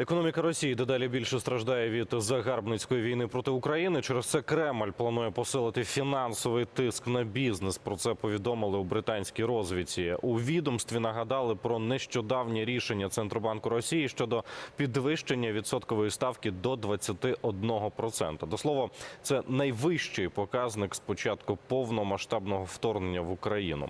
Економіка Росії дедалі більше страждає від загарбницької війни проти України. Через це Кремль планує посилити фінансовий тиск на бізнес. Про це повідомили у британській розвідці. У відомстві нагадали про нещодавнє рішення Центробанку Росії щодо підвищення відсоткової ставки до 21%. До слова, це найвищий показник з початку повномасштабного вторгнення в Україну.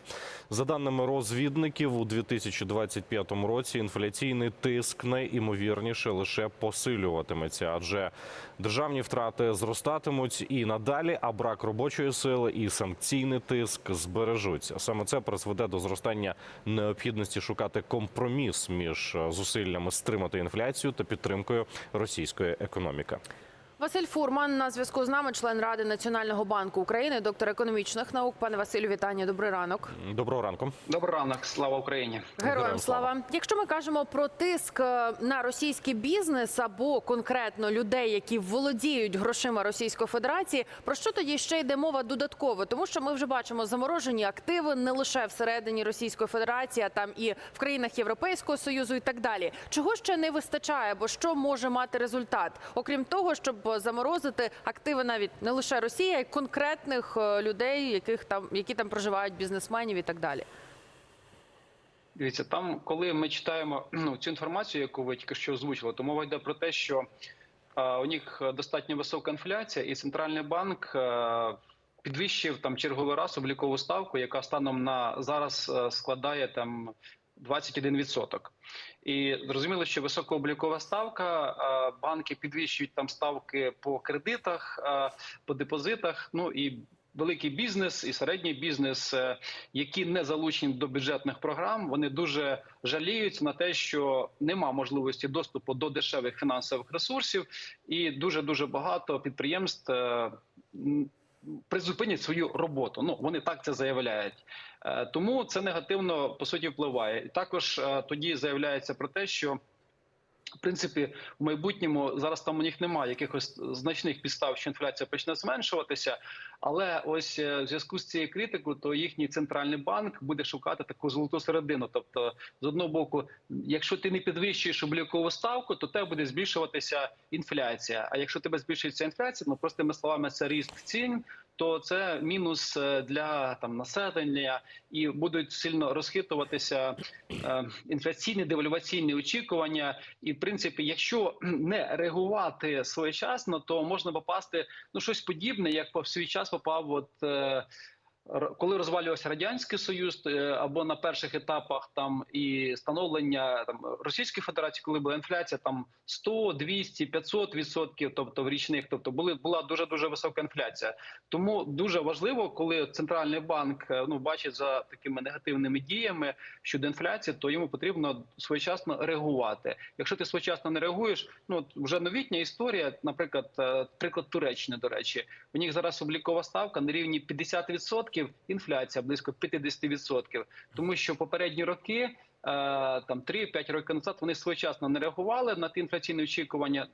За даними розвідників, у 2025 році інфляційний тиск найімовірніше лише посилюватиметься, адже державні втрати зростатимуть і надалі, а брак робочої сили і санкційний тиск збережуться. Саме це призведе до зростання необхідності шукати компроміс між зусиллями стримати інфляцію та підтримкою російської економіки. Василь Фурман на зв'язку з нами, член Ради Національного банку України, доктор економічних наук. Пане Василю, вітання. Добрий ранок. Доброго ранку. Добрий ранок, слава Україні. Героям Героям слава. слава. Якщо ми кажемо про тиск е, на російський бізнес або конкретно людей, які володіють грошима Російської Федерації, про що тоді ще йде мова додатково? Тому що ми вже бачимо заморожені активи не лише всередині Російської Федерації, а там і в країнах Європейського союзу, і так далі. Чого ще не вистачає, бо що може мати результат, окрім того, щоб заморозити активи навіть не лише Росії, а й конкретних е, людей, яких там які там проживають бізнесменів і так далі. Дивіться, там, коли ми читаємо ну, цю інформацію, яку ви тільки що озвучили, то мова йде про те, що е, у них достатньо висока інфляція, і центральний банк е, підвищив там черговий раз облікову ставку, яка станом на зараз е, складає там 21%. І зрозуміло, що високооблікова ставка, банки підвищують там ставки по кредитах, по депозитах. Ну і великий бізнес і середній бізнес, е, які не залучені до бюджетних програм, вони дуже жаліють на те, що нема можливості доступу до дешевих фінансових ресурсів, і дуже дуже багато підприємств. е, Призупинять свою роботу. Ну вони так це заявляють, тому це негативно по суті впливає. І також е, тоді заявляється про те, що в принципі, в майбутньому зараз там у них немає якихось значних підстав, що інфляція почне зменшуватися. Але ось е, в зв'язку з цією критикою, то їхній центральний банк буде шукати таку золоту середину. Тобто, з одного боку, якщо ти не підвищуєш облікову ставку, то тебе буде збільшуватися інфляція. А якщо тебе збільшується інфляція, ну простими словами, це ріст цін. То це мінус е, для там населення, і будуть сильно розхитуватися е, інфляційні девальваційні очікування. І в принципі, якщо не реагувати своєчасно, то можна попасти ну щось подібне, як по свій час попав от. Коли розвалювався радянський союз, е, або на перших етапах там і становлення там Російської Федерації, коли була інфляція, там 100, 200, 500 відсотків, тобто в річних, тобто були була дуже дуже висока інфляція. Тому дуже важливо, коли центральний банк е, ну бачить за такими негативними діями щодо інфляції, то йому потрібно своєчасно реагувати. Якщо ти своєчасно не реагуєш, ну вже новітня історія, наприклад, е, приклад Туреччини, до речі, у них зараз облікова ставка на рівні 50%, інфляція близько 50%, тому що попередні роки. е, Там 3-5 років назад вони своєчасно не реагували на ті інфляційні очікування.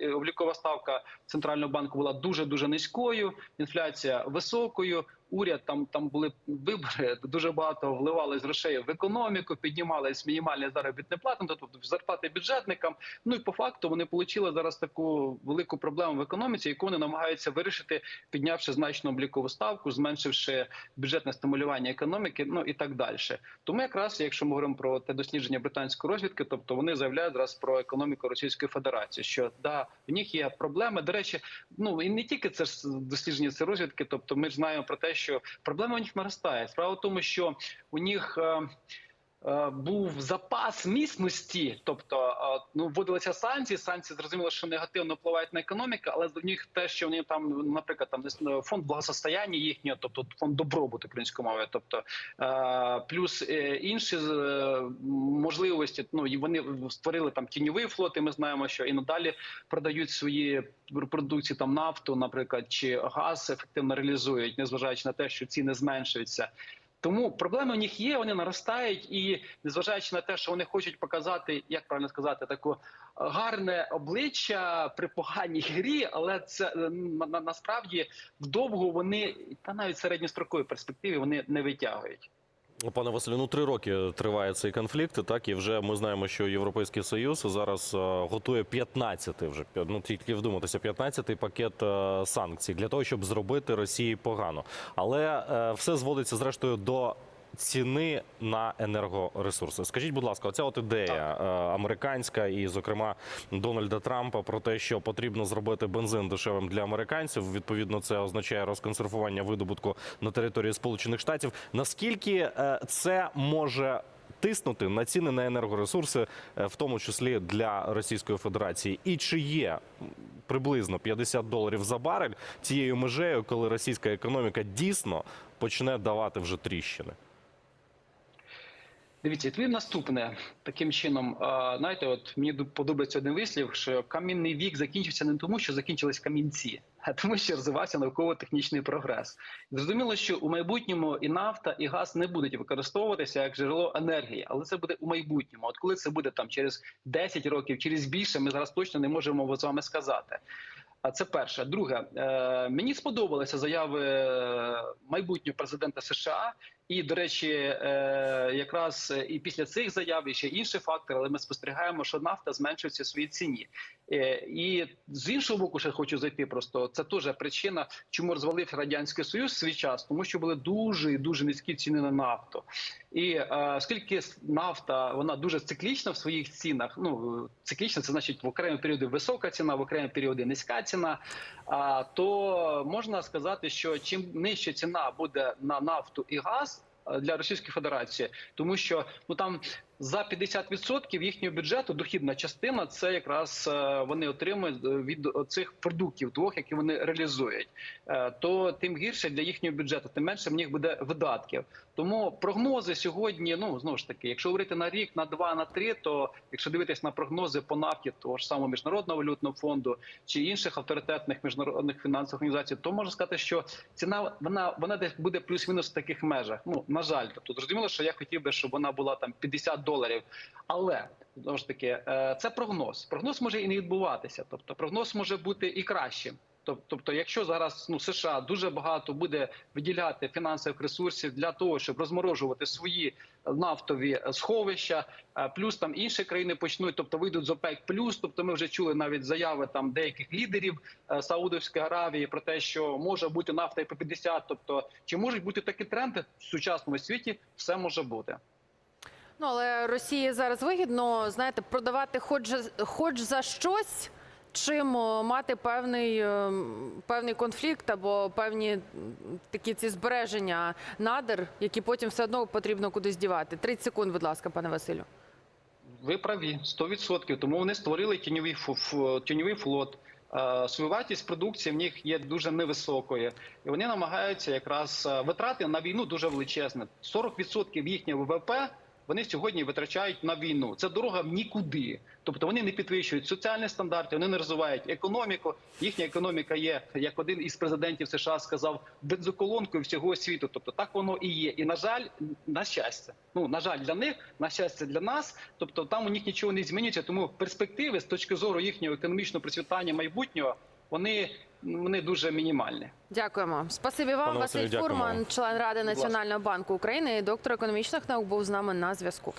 Е, Облікова ставка центрального банку була дуже дуже низькою. Інфляція високою. Уряд там там були вибори. Дуже багато вливали з грошей в економіку, піднімались мінімальні заробітні плати, ну, тобто зарплати бюджетникам. Ну і по факту вони отримали зараз таку велику проблему в економіці, яку вони намагаються вирішити, піднявши значну облікову ставку, зменшивши бюджетне стимулювання економіки, ну і так далі. Тому якраз, якщо ми говоримо про те дослідження британської розвідки, тобто вони заявляють зараз про економіку Російської Федерації, що да, в них є проблеми. До речі, ну і не тільки це дослідження, це розвідки. Тобто, ми ж знаємо про те, що проблема у них наростає. Справа в тому, що у них. Е, Був запас міцності, тобто е, ну вводилися санкції. Санкції зрозуміло, що негативно впливають на економіку, але в них те, що вони там, наприклад, там е, фонд благосостояння їхнього, тобто фонд добробуту українською мовою, тобто плюс інші можливості. Ну і вони створили там тіньовий флот. І ми знаємо, що і надалі продають свої продукції, там нафту, наприклад, чи газ ефективно реалізують, незважаючи на те, що ціни зменшуються. Тому проблеми у них є, вони наростають, і незважаючи на те, що вони хочуть показати, як правильно сказати, таку гарне обличчя при поганій грі, але це е, на, на- насправді вдовго вони та навіть середньостроковій перспективі вони не витягують. Пане Василю, ну три роки триває цей конфлікт. Так і вже ми знаємо, що Європейський Союз зараз е, готує 15-й вже ну тільки вдуматися, 15-й пакет е, санкцій для того, щоб зробити Росії погано. Але е, все зводиться зрештою до. Ціни на енергоресурси. Скажіть, будь ласка, оця от ідея е, американська і, зокрема, Дональда Трампа про те, що потрібно зробити бензин дешевим для американців. Відповідно, це означає розконсервування видобутку на території Сполучених Штатів. Наскільки е, це може тиснути на ціни на енергоресурси, е, в тому числі для Російської Федерації, і чи є приблизно 50 доларів за барель цією межею, коли російська економіка дійсно почне давати вже тріщини? Дивіться, відповім наступне таким чином. Знаєте, от мені подобається один вислів, що камінний вік закінчився не тому, що закінчились камінці, а тому, що розвивався науково-технічний прогрес. Зрозуміло, що у майбутньому і нафта, і газ не будуть використовуватися як джерело енергії, але це буде у майбутньому. От коли це буде там через 10 років, через більше, ми зараз точно не можемо з вами сказати. А це перше. Друге, е, мені сподобалися заяви майбутнього президента США. І, до речі, е, якраз і після цих заяв і ще інші фактори, але ми спостерігаємо, що нафта зменшується в своїй ціні. Е, І з іншого боку, ще хочу зайти. Просто це теж причина, чому розвалився радянський союз свій час, тому що були дуже і дуже низькі ціни на нафту. І е, оскільки нафта вона дуже циклічна в своїх цінах. Ну циклічна, це значить в окремі періоди висока ціна, в окремі періоди низька ціна. А то можна сказати, що чим нижча ціна буде на нафту і газ е, для Російської Федерації, тому що ну там за 50% їхнього бюджету дохідна частина це якраз е, вони отримують е, від цих продуктів двох, які вони реалізують. Е, То тим гірше для їхнього бюджету, тим менше в них буде видатків. Тому прогнози сьогодні, ну знову ж таки, якщо говорити на рік, на два, на три, то якщо дивитись на прогнози по нафті того ж самого міжнародного валютного фонду чи інших авторитетних міжнародних фінансових організацій, то можна сказати, що ціна вона вона десь буде плюс-мінус в таких межах. Ну на жаль, тобто зрозуміло, що я хотів би, щоб вона була там 50 доларів, але знову ж таки, е, це прогноз. Прогноз може і не відбуватися. Тобто, прогноз може бути і кращим. Тобто, якщо зараз ну США дуже багато буде виділяти фінансових ресурсів для того, щоб розморожувати свої нафтові е, сховища, е, плюс там інші країни почнуть, тобто вийдуть з ОПЕК+, плюс. Тобто, ми вже чули навіть заяви там деяких лідерів Саудовської Аравії про те, що може бути нафта і по 50. Тобто, чи можуть бути такі тренди в сучасному світі? Все може бути. Ну але Росії зараз вигідно, знаєте, продавати хоч хоч за щось, чим мати певний, е, певний конфлікт або певні такі ці збереження надр, які потім все одно потрібно кудись дівати. 30 секунд, будь ласка, пане Василю. Ви праві 100%. Тому вони створили тіньовий тіньовий флот. Е, продукції в них є дуже невисокою, і вони намагаються якраз е, витрати на війну дуже величезні. 40% їхнього ВВП вони сьогодні витрачають на війну. Це дорога в нікуди. Тобто вони не підвищують соціальні стандарти, вони не розвивають економіку. Їхня економіка є, як один із президентів США сказав, бензоколонкою всього світу. Тобто так воно і є. І на жаль, на щастя, ну на жаль, для них, на щастя, для нас. Тобто там у них нічого не змінюється. Тому перспективи з точки зору їхнього економічного процвітання майбутнього вони, вони дуже мінімальні. Дякуємо. Спасибі вам, Пане Василь Фурман, член Ради. Національного банку України і доктор економічних наук був з нами на зв'язку.